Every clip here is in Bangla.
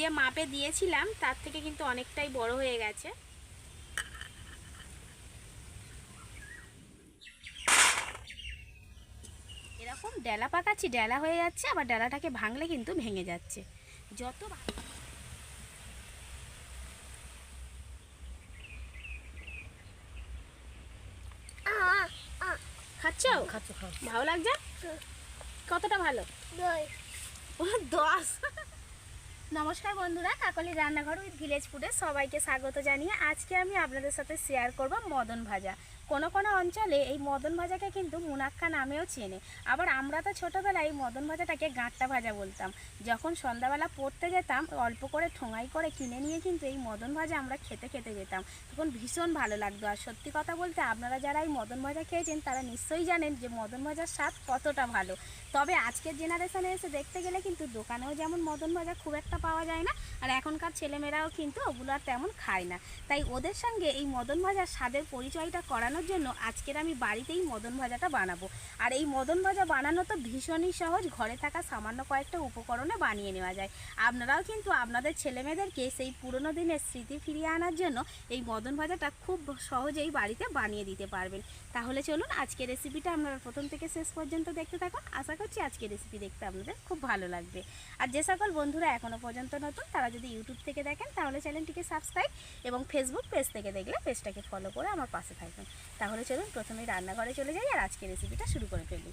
যে মাপে দিয়েছিলাম তার থেকে কিন্তু অনেকটাই বড় হয়ে গেছে। এরকম ডেলা পাকাচ্ছি ডেলা হয়ে যাচ্ছে আবার ডেলাটাকে ভাঙলে কিন্তু ভেঙে যাচ্ছে। যত খাচ্ছ? ভালো লাগছে? কতটা ভালো? দশ। নমস্কার বন্ধুরা, কাকলি রান্নাঘর উইথ ভিলেজ ফুডে সবাইকে স্বাগত জানিয়ে আজকে আমি আপনাদের সাথে শেয়ার করব মদন ভাজা। কোনো কোনো অঞ্চলে এই মদন ভাজাকে কিন্তু মুনাক্কা নামেও চেনে। আবার আমরা তো ছোটোবেলায় এই মদন ভাজাটাকে গাঁটটা ভাজা বলতাম। যখন সন্ধ্যাবেলা পড়তে যেতাম, অল্প করে ঠোঙাই করে কিনে নিয়ে কিন্তু এই মদন ভাজা আমরা খেতে খেতে যেতাম। তখন ভীষণ ভালো লাগতো। আর সত্যি কথা বলতে আপনারা যারা এই মদন ভাজা খেয়েছেন, তারা নিশ্চয়ই জানেন যে মদন ভাজার স্বাদ কতটা ভালো। তবে আজকের জেনারেশনে এসে দেখতে গেলে কিন্তু দোকানেও যেমন মদন ভাজা খুব একটা পাওয়া যায় না, আর এখনকার ছেলেমেয়েরাও কিন্তু ওগুলো আর তেমন খায় না। তাই ওদের সঙ্গে এই মদন ভাজার স্বাদের পরিচয়টা করানোর জন্য আজকের আমি বাড়িতেই মদন ভাজাটা বানাবো। আর এই মদন ভাজা বানানো তো ভীষণই সহজ, ঘরে থাকা সামান্য কয়েকটা উপকরণে বানিয়ে নেওয়া যায়। আপনারাও কিন্তু আপনাদের ছেলেমেয়েদেরকে সেই পুরনো দিনের স্মৃতি ফিরিয়ে আনার জন্য এই মদন ভাজাটা খুব সহজেই বাড়িতে বানিয়ে দিতে পারবেন। তাহলে চলুন আজকের রেসিপিটা আপনারা প্রথম থেকে শেষ পর্যন্ত দেখতে থাকুন। আশা করছি আজকের রেসিপি দেখতে আপনাদের খুব ভালো লাগবে। আর যে সকল বন্ধুরা এখনও পর্যন্ত নতুন, তারা যদি ইউটিউব থেকে দেখেন, তাহলে চ্যানেলটিকে সাবস্ক্রাইব এবং ফেসবুক পেজ থেকে দেখলে পেজটাকে ফলো করে আমার পাশে থাকবেন। তাহলে চলুন প্রথমে রান্নাঘরে চলে যাই আর আজকের রেসিপিটা শুরু করে ফেলি।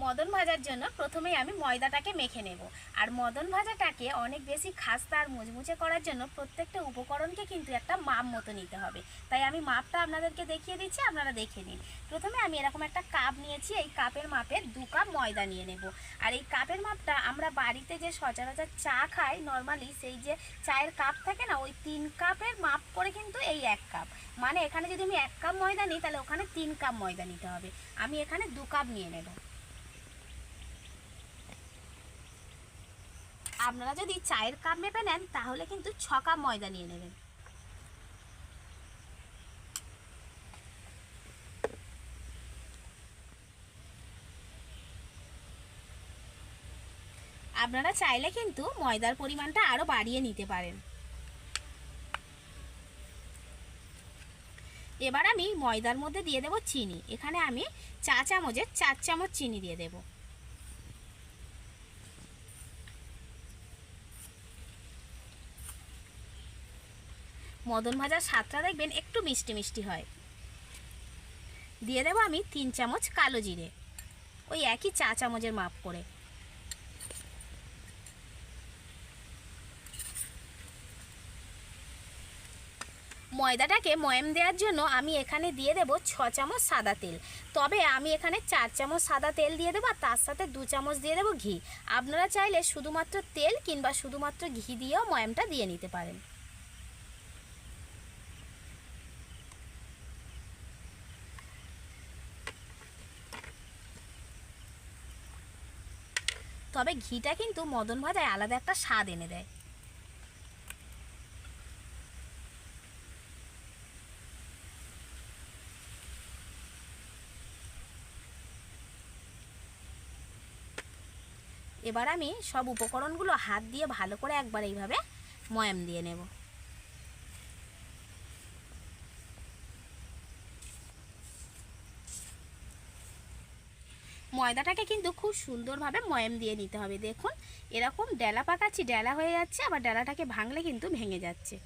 মদন ভাজার জন্য প্রথমেই আমি ময়দাটাকে মেখে নেব। আর মদন ভাজাটাকে অনেক বেশি খাস্তা আর মুচমুচে করার জন্য প্রত্যেকটা উপকরণকে কিন্তু একটা মাপ মতো নিতে হবে। তাই আমি মাপটা আপনাদেরকে দেখিয়ে দিচ্ছি, আপনারা দেখে নিন। প্রথমে আমি এরকম একটা কাপ নিয়েছি, এই কাপের মাপে দু কাপ ময়দা নিয়ে নেব। আর এই কাপের মাপটা আমরা বাড়িতে যে সচরাচর চা খাই নর্মালি সেই যে চায়ের কাপ থাকে না, ওই তিন কাপের মাপ করে কিন্তু এই এক কাপ। মানে এখানে যদি আমি এক কাপ ময়দা নিই, তাহলে ওখানে তিন কাপ ময়দা নিতে হবে। আমি এখানে দু কাপ নিয়ে নেব। আপনারা যদি চায়ের কাপ মেপে নেন, তাহলে কিন্তু ছ কাপ ময়দা নিয়ে নেবেন। আপনারা চাইলে কিন্তু ময়দার পরিমাণটা আরও বাড়িয়ে নিতে পারেন। এবার আমি ময়দার মধ্যে দিয়ে দেব চিনি। এখানে আমি চা চামচের চার চামচ চিনি দিয়ে দেবো। মদন ভাজার স্বাদটা দেখবেন একটু মিষ্টি মিষ্টি হয়। দিয়ে দেবো আমি তিন চামচ কালো জিরে, ওই একই চা চামচের মাপ করে। ময়দাটাকে ময়াম দেওয়ার জন্য আমি এখানে দিয়ে দেবো ছ চামচ সাদা তেল। তবে আমি এখানে চার চামচ সাদা তেল দিয়ে দেবো আর তার সাথে দু চামচ দিয়ে দেবো ঘি। আপনারা চাইলে শুধুমাত্র তেল কিংবা শুধুমাত্র ঘি দিয়েও ময়ামটা দিয়ে নিতে পারেন। তবে ঘিটা কিন্তু মদন ভাজায় আলাদা একটা স্বাদ এনে দেয়। এবার আমি সব উপকরণগুলো হাত দিয়ে ভালো করে একবার এইভাবে ময়াম দিয়ে নেব। ময়দাটাকে কিন্তু খুব সুন্দরভাবে ময়াম দিয়ে নিতে হবে। দেখুন, এরকম ডেলা পাকাচ্ছি, ডেলা হয়ে যাচ্ছে, আবার ডেলাটাকে ভাঙলে কিন্তু ভেঙে যাচ্ছে।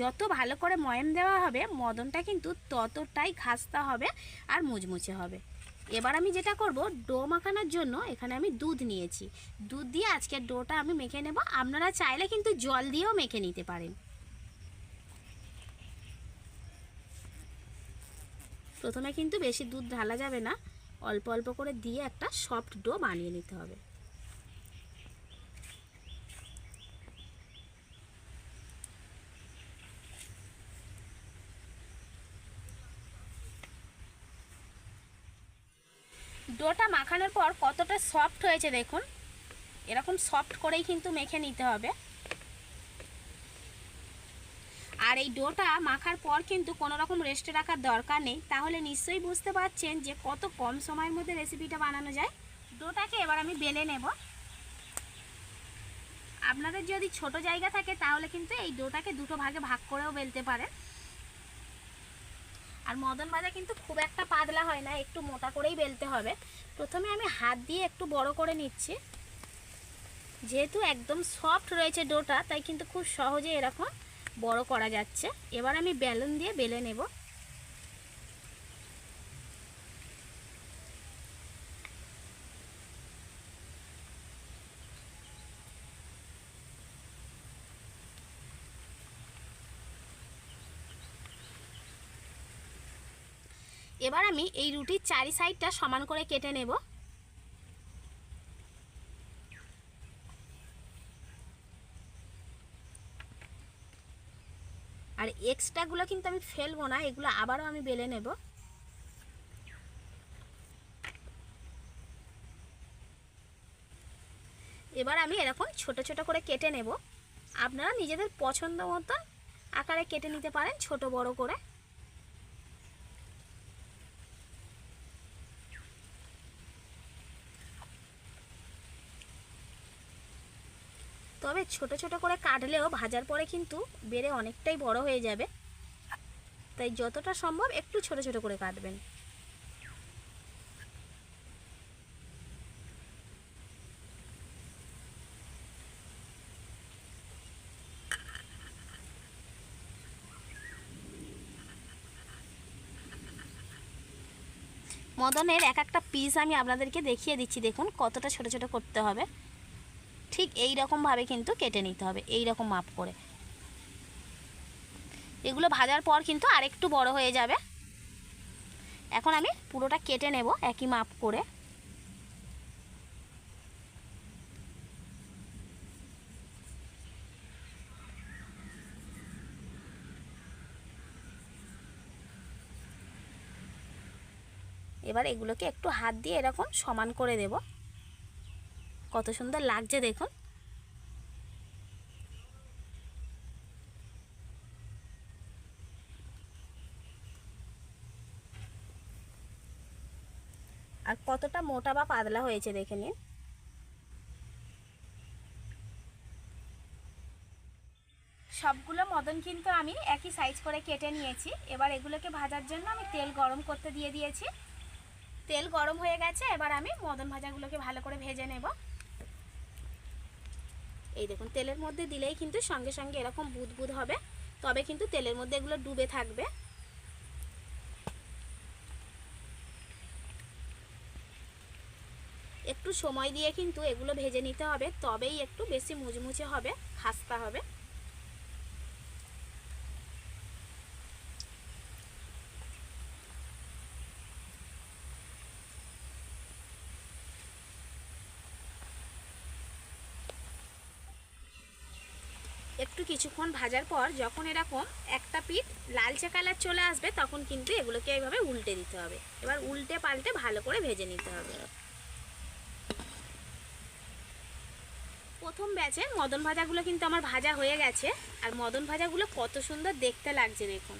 যত ভালো করে ময়াম দেওয়া হবে, মদনটা কিন্তু ততটাই খাস্তা হবে আর মুচমুচে হবে। এবার আমি যেটা করব, ডো মাখানোর জন্য এখানে আমি দুধ নিয়েছি। দুধ দিয়ে আজকের ডোটা আমি মেখে নেব। আপনারা চাইলে কিন্তু জল দিয়েও মেখে নিতে পারেন। প্রথমে কিন্তু বেশি দুধ ঢালা যাবে না। অল্প অল্প করে দিয়ে একটা সফট ডো বানিয়ে নিতে হবে। ডোটা মাখানোর পর কতটা সফট হয়েছে দেখুন। এরকম সফট করেই কিন্তু মেখে নিতে হবে। আর এই ডোটা মাখার পর কিন্তু কোনো রকম রেস্টে রাখার দরকার নেই। তাহলে নিশ্চয়ই বুঝতে পারছেন যে কত কম সময়ের মধ্যে রেসিপিটা বানানো যায়। ডোটাকে এবার আমি বেলে নেব। আপনাদের যদি ছোট জায়গা থাকে, তাহলে কিন্তু এই ডোটাকে দুটো ভাগে ভাগ করেও বেলতে পারেন। আর মদন ভাজা কিন্তু খুব একটা পাতলা হয় না, একটু মোটা করেই বেলতে হবে। প্রথমে আমি হাত দিয়ে একটু বড় করে নিচ্ছি। যেহেতু একদম সফট রয়েছে ডোটা, তাই কিন্তু খুব সহজে এরকম বড় করা যাচ্ছে। এবার আমি বেলুন দিয়ে বেলে নেব। এবার আমি এই রুটির চারি সাইডটা সমান করে কেটে নেব। আর এক্সট্রাগুলো কিন্তু আমি ফেলব না, এগুলো আবারও আমি বেলে নেব। এবার আমি এরকম ছোট ছোট করে কেটে নেব। আপনারা নিজেদের পছন্দ মতন আকারে কেটে নিতে পারেন, ছোট বড় করে। তবে ছোট ছোট করে কাটলেও ভাজার পরে কিন্তু বেড়ে অনেকটাই বড় হয়ে যাবে। তাই যতটা সম্ভব একটু ছোট ছোট করে কাটবেন। মদনের এক একটা পিস আমি আপনাদেরকে দেখিয়ে দিচ্ছি। দেখুন কতটা ছোট ছোট করতে হবে। ঠিক এই রকমভাবে কিন্তু কেটে নিতে হবে এই রকম মাপ করে। এগুলো ভাজার পর কিন্তু আরেকটু বড় হয়ে যাবে। এখন আমি পুরোটা কেটে নেব একই মাপ করে। এবার এগুলোকে একটু হাত দিয়ে এরকম সমান করে দেব। কত সুন্দর লাগছে দেখুন। আর কতটা মোটা বা পাতলা হয়েছে দেখে নিন। সবগুলো মদন কিন্তু আমি একই সাইজ করে কেটে নিয়েছি। এবার এগুলোকে ভাজার জন্য আমি তেল গরম করতে দিয়ে দিয়েছি। তেল গরম হয়ে গেছে, এবার আমি মদন ভাজাগুলোকে ভালো করে ভেজে নেব। এই দেখুন, তেলের মধ্যে দিলেই কিন্তু সঙ্গে সঙ্গে এরকম বুদবুদ হবে। তবে কিন্তু তেলের মধ্যে এগুলো ডুবে থাকবে। একটু সময় দিয়ে কিন্তু এগুলো ভেজে নিতে হবে, তবেই একটু বেশি মুচমুচে হবে, খাস্তা হবে। একটু কিছুক্ষণ ভাজার পর যখন এরকম একটা পিঠ লালচে কালার চলে আসবে, তখন কিন্তু এগুলোকে এইভাবে উল্টে দিতে হবে। এবার উল্টে পাল্টে ভালো করে ভেজে নিতে হবে। প্রথম ব্যাচে মদন ভাজাগুলো কিন্তু আমার ভাজা হয়ে গেছে, আর মদন ভাজাগুলো কত সুন্দর দেখতে লাগছে দেখুন।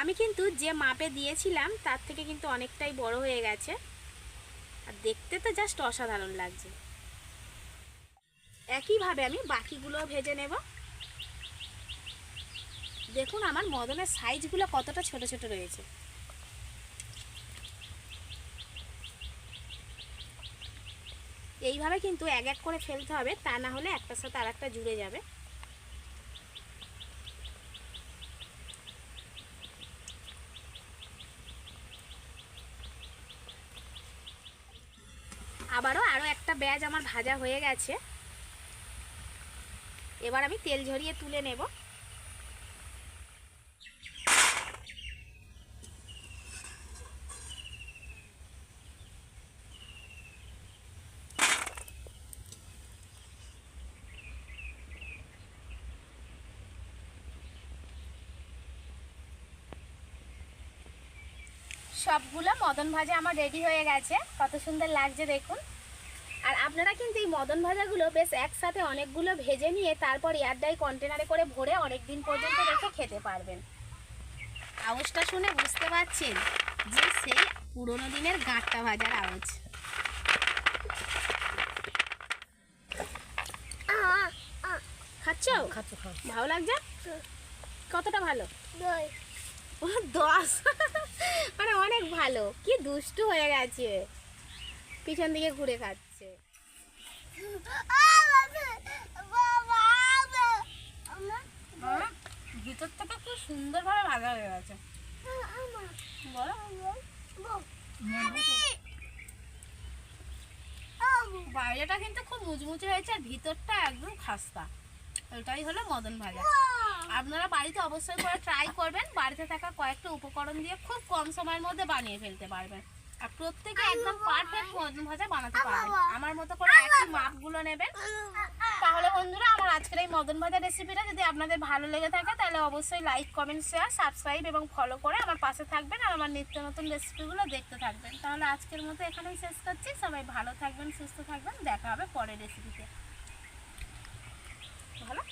আমি কিন্তু যে মাপে দিয়েছিলাম, তার থেকে কিন্তু অনেকটাই বড় হয়ে গেছে। আর দেখতে তো জাস্ট অসাধারণ লাগছে। একইভাবে আমি বাকিগুলো ভেজে নেব। দেখুন আমার মদনের সাইজগুলো কতটা ছোট ছোট রয়েছে। এইভাবে কিন্তু এক এক করে ফেলতে হবে, তা না হলে একটার সাথে আর একটা জুড়ে যাবে। আবারও আরও একটা ব্যাজ আমার ভাজা হয়ে গেছে। এবার আমি তেল ঝরিয়ে তুলে নেব। সবগুলো মদন ভাজা আমার রেডি হয়ে গেছে। কত সুন্দর লাগছে দেখুন। আর আপনারা কিন্তু এই মদন ভাজাগুলো বেশ একসাথে অনেকগুলো ভেজে নিয়ে তারপর এয়ারডাই কন্টেনারে করে ভরে অনেক দিন পর্যন্ত রেখে খেতে পারবেন। আওয়াজটা শুনে বুঝতে পারছেন যে সেই পুরোনো দিনের গাঁটটা ভাজার আওয়াজ। খাচ্ছ? খাচ্ছ খাও ভালো লাগছে? কতটা ভালো? ও দশ? মানে অনেক ভালো। কি দুষ্টু হয়ে গেছে। পিছন দিকে ঘুরে খাচ্ছে। ভিতর থেকে খুব সুন্দরভাবে ভাজা হয়ে গেছে। বাইরেটা কিন্তু খুব মুচমুচে হয়েছে, আর ভিতরটা একদম খাস্তা। এটাই হলো মদন ভাজা। আপনারা বাড়িতে অবশ্যই করে ট্রাই করবেন। বাড়িতে থাকা কয়েকটা উপকরণ দিয়ে খুব কম সময়ের মধ্যে বানিয়ে ফেলতে পারবেন। আর প্রত্যেকে একদম পারফেক্ট মতন ভাজা বানাতে পারবে। আমার মতো করে একই মাপগুলো নেবেন তাহলে বন্ধুরা আমার আজকের এই মদন ভাজা রেসিপিটা যদি আপনাদের ভালো লেগে থাকে তাহলে অবশ্যই লাইক কমেন্ট শেয়ার সাবস্ক্রাইব এবং ফলো করে আমার পাশে থাকবেন আর আমার নিত্য নতুন রেসিপিগুলো দেখতে থাকবেন। তাহলে আজকের মতো এখানেই শেষ করছি। সবাই ভালো থাকবেন সুস্থ থাকবেন। দেখা হবে পরের রেসিপিতে ভালো?